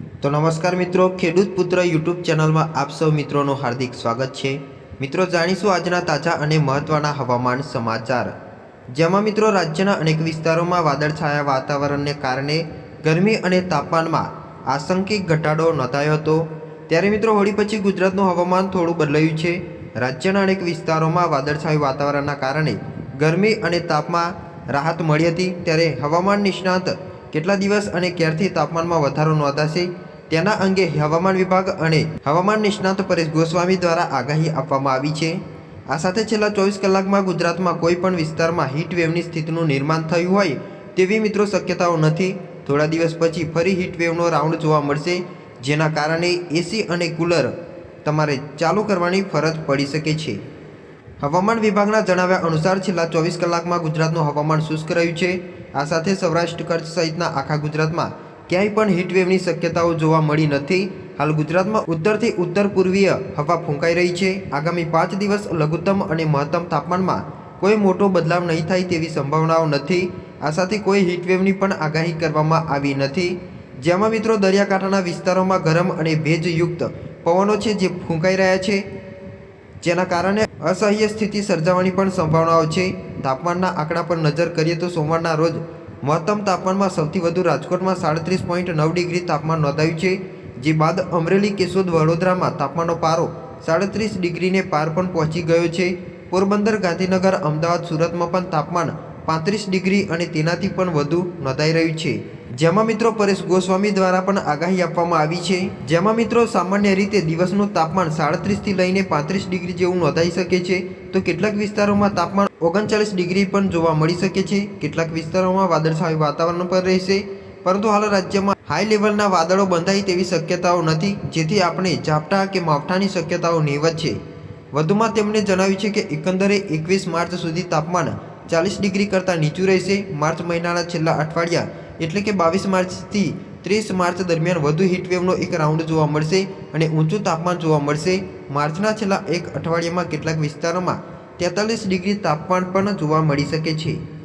તો નમસ્કાર મિત્રો, ખેડૂત પુત્ર યુટ્યુબ ચેનલમાં આપ સૌ મિત્રોનું હાર્દિક સ્વાગત છે. મિત્રો, જાણીશું આજના તાજા અને મહત્ત્વના હવામાન સમાચાર. જેમાં મિત્રો, રાજ્યના અનેક વિસ્તારોમાં વાદળછાયા વાતાવરણને કારણે ગરમી અને તાપમાનમાં આંશિક ઘટાડો નોંધાયો હતો. ત્યારે મિત્રો, હોળી પછી ગુજરાતનું હવામાન થોડું બદલાયું છે. રાજ્યના અનેક વિસ્તારોમાં વાદળછાયું વાતાવરણના કારણે ગરમી અને તાપમાં રાહત મળી હતી. ત્યારે હવામાન નિષ્ણાત કેટલા દિવસ અને ક્યારથી તાપમાનમાં વધારો નોંધાશે તેના અંગે હવામાન વિભાગ અને હવામાન નિષ્ણાત પરેશ ગોસ્વામી દ્વારા આગાહી આપવામાં આવી છે. આ સાથે છેલ્લા ચોવીસ કલાકમાં ગુજરાતમાં કોઈ પણ વિસ્તારમાં હીટવેવની સ્થિતિનું નિર્માણ થયું હોય તેવી મિત્રો શક્યતાઓ નથી. થોડા દિવસ પછી ફરી હીટવેવનો રાઉન્ડ જોવા મળશે, જેના કારણે એસી અને કુલર તમારે ચાલુ કરવાની ફરજ પડી શકે છે. હવામાન વિભાગના જણાવ્યા અનુસાર છેલ્લા ચોવીસ કલાકમાં ગુજરાતનું હવામાન શુષ્ક રહ્યું છે. આ સાથે સૌરાષ્ટ્ર કચ્છ સહિતના આખા ગુજરાતમાં ક્યાંય પણ હીટવેવની શક્યતાઓ જોવા મળી નથી. હાલ ગુજરાતમાં ઉત્તરથી ઉત્તર પૂર્વીય હવા ફૂંકાઈ રહી છે. આગામી પાંચ દિવસ લઘુત્તમ અને મહત્તમ તાપમાનમાં કોઈ મોટો બદલાવ નહીં થાય તેવી સંભાવનાઓ નથી. આ સાથે કોઈ હીટવેવની પણ આગાહી કરવામાં આવી નથી. જેમાં મિત્રો દરિયાકાંઠાના વિસ્તારોમાં ગરમ અને ભેજયુક્ત પવનો છે જે ફૂંકાઈ રહ્યા છે. જેના કારણે અસહ્ય સ્થિતિ સર્જાવાની પણ સંભાવનાઓ છે. તાપમાનના આંકડા પર નજર કરીએ તો સોમવારના રોજ મહત્તમ તાપમાનમાં સૌથી વધુ રાજકોટમાં સાડત્રીસ પોઈન્ટ નવ ડિગ્રી તાપમાન નોંધાયું છે. જે બાદ અમરેલી, કેશોદ, વડોદરામાં તાપમાનનો પારો સાડત્રીસ ડિગ્રીને પાર પણ પહોંચી ગયો છે. પોરબંદર, ગાંધીનગર, અમદાવાદ, સુરતમાં પણ તાપમાન પાંત્રીસ ડિગ્રી અને તેનાથી પણ વધુ નોંધાઈ રહ્યું છે. જેમાં મિત્રો પરેશ ગોસ્વામી દ્વારા પણ આગાહી આપવામાં આવી છે. જેમાં મિત્રો સામાન્ય રીતે દિવસનું તાપમાન સાડત્રીસથી લઈને પાંત્રીસ ડિગ્રી જેવું નોંધાઈ શકે છે. તો કેટલાક વિસ્તારોમાં તાપમાન ઓગણચાલીસ ડિગ્રી પણ જોવા મળી શકે છે. કેટલાક વિસ્તારોમાં વાદળછાયું વાતાવરણ પણ રહેશે. પરંતુ હાલ રાજ્યમાં હાઈ લેવલના વાદળો બંધાય તેવી શક્યતાઓ નથી, જેથી આપણે ઝાપટા કે માવઠાની શક્યતાઓ નહીવત છે. વધુમાં તેમણે જણાવ્યું છે કે એકંદરે એકવીસ માર્ચ સુધી તાપમાન ચાલીસ ડિગ્રી કરતાં નીચું રહેશે. માર્ચ મહિનાના છેલ્લા અઠવાડિયા એટલે કે બાવીસ માર્ચથી ત્રીસ માર્ચ દરમિયાન વધુ હીટવેવનો એક રાઉન્ડ જોવા મળશે અને ઊંચું તાપમાન જોવા મળશે. માર્ચના છેલ્લા એક અઠવાડિયામાં કેટલાક વિસ્તારોમાં તેતાલીસ ડિગ્રી તાપમાન પણ જોવા મળી શકે છે.